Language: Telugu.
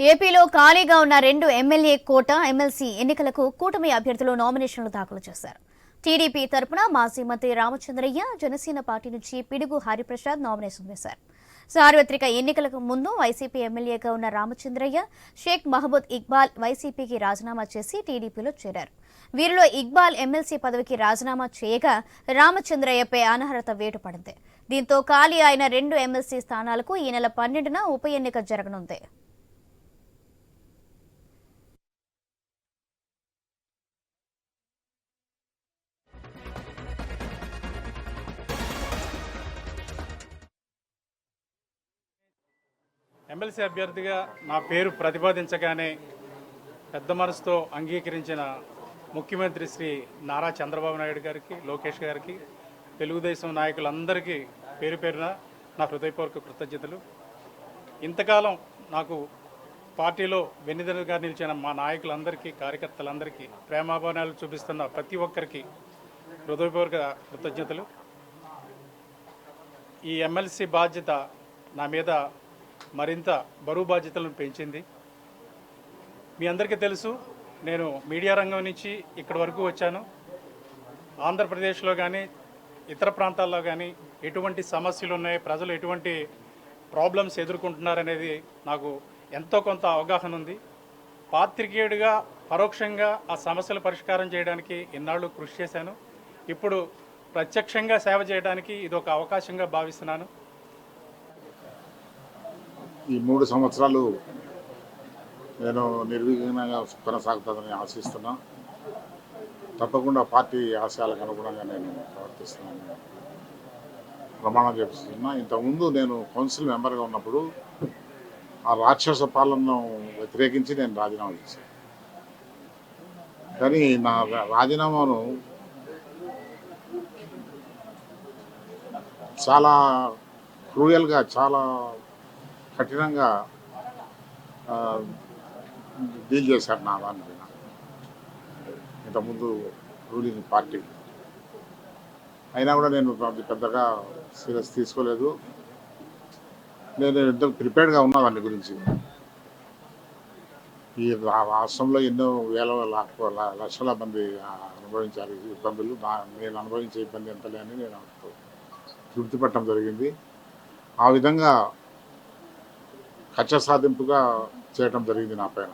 ఏపీలో ఖాళీగా ఉన్న రెండు ఎమ్మెల్యే కోట ఎమ్మెల్సీ ఎన్నికలకు కూటమి అభ్యర్థులు నామినేషన్లు దాఖలు చేశారు. టీడీపీ తరపున మాజీ మంత్రి రామచంద్రయ్య జనసేన పార్టీ నుంచి పిడుగు హరిప్రసాద్ నామినేషన్ వేశారు. సార్వత్రిక ఎన్నికలకు ముందు వైసీపీ ఎమ్మెల్యేగా ఉన్న రామచంద్రయ్య షేక్ మహబూద్ ఇక్బాల్ వైసీపీకి రాజీనామా చేసి టీడీపీలో చేరారు. వీరిలో ఇక్బాల్ ఎమ్మెల్సీ పదవికి రాజీనామా చేయగా రామచంద్రయ్యపై అనర్హత వేటు పడింది దీంతో ఖాళీ అయిన రెండు ఎమ్మెల్సీ స్థానాలకు ఈ నెల పన్నెండున ఉప ఎన్నిక జరగనుంది. ఎమ్మెల్సీ అభ్యర్థిగా నా పేరు ప్రతిపాదించగానే పెద్ద మనసుతో అంగీకరించిన ముఖ్యమంత్రి శ్రీ నారా చంద్రబాబు నాయుడు గారికి లోకేష్ గారికి తెలుగుదేశం నాయకులందరికీ పేరు పేరున నా హృదయపూర్వక కృతజ్ఞతలు. ఇంతకాలం నాకు పార్టీలో వెన్నిదలుగా నిలిచిన మా నాయకులందరికీ కార్యకర్తలందరికీ ప్రేమాభానాలు చూపిస్తున్న ప్రతి ఒక్కరికి హృదయపూర్వక కృతజ్ఞతలు. ఈ ఎమ్మెల్సీ బాధ్యత నా మీద మరింత బరువు బాధ్యతలను పెంచింది. మీ అందరికీ తెలుసు నేను మీడియా రంగం నుంచి ఇక్కడి వరకు వచ్చాను. ఆంధ్రప్రదేశ్లో కానీ ఇతర ప్రాంతాల్లో కానీ ఎటువంటి సమస్యలు ఉన్నాయి ప్రజలు ఎటువంటి ప్రాబ్లమ్స్ ఎదుర్కొంటున్నారనేది నాకు ఎంతో కొంత అవగాహన ఉంది. పాత్రికేయుడిగా పరోక్షంగా ఆ సమస్యల పరిష్కారం చేయడానికి ఇన్నాళ్ళు కృషి చేశాను. ఇప్పుడు ప్రత్యక్షంగా సేవ చేయడానికి ఇది ఒక అవకాశంగా భావిస్తున్నాను. ఈ మూడు సంవత్సరాలు నేను నిర్విఘ్నంగా కొనసాగుతుందని ఆశిస్తున్నా. తప్పకుండా పార్టీ ఆశయాలకు అనుగుణంగా నేను ప్రవర్తిస్తున్నాను. ప్రమాణం చేపిస్తున్నా. ఇంతకుముందు నేను కౌన్సిల్ మెంబర్గా ఉన్నప్పుడు ఆ రాక్షస పాలనను వ్యతిరేకించి నేను రాజీనామా చేశాను. కానీ నా రా- రాజీనామాను చాలా క్రూయల్గా చాలా కఠినంగా డీల్ చేశారు నా దాని మీద ఇంతకుముందు రూలింగ్ పార్టీ. అయినా కూడా నేను పెద్దగా సీరియస్ తీసుకోలేదు. నేను ఎంతో ప్రిపేర్డ్గా ఉన్నా దాని గురించి. ఈ రాష్ట్రంలో ఎన్నో వేల ల- లక్షల మంది అనుభవించారు ఇబ్బందులు. నేను అనుభవించే ఇబ్బంది ఎంత లేని నేను తృప్తి పట్టడం జరిగింది. ఆ విధంగా కక్ష సాధింపుగా చేయటం జరిగింది నా పైన.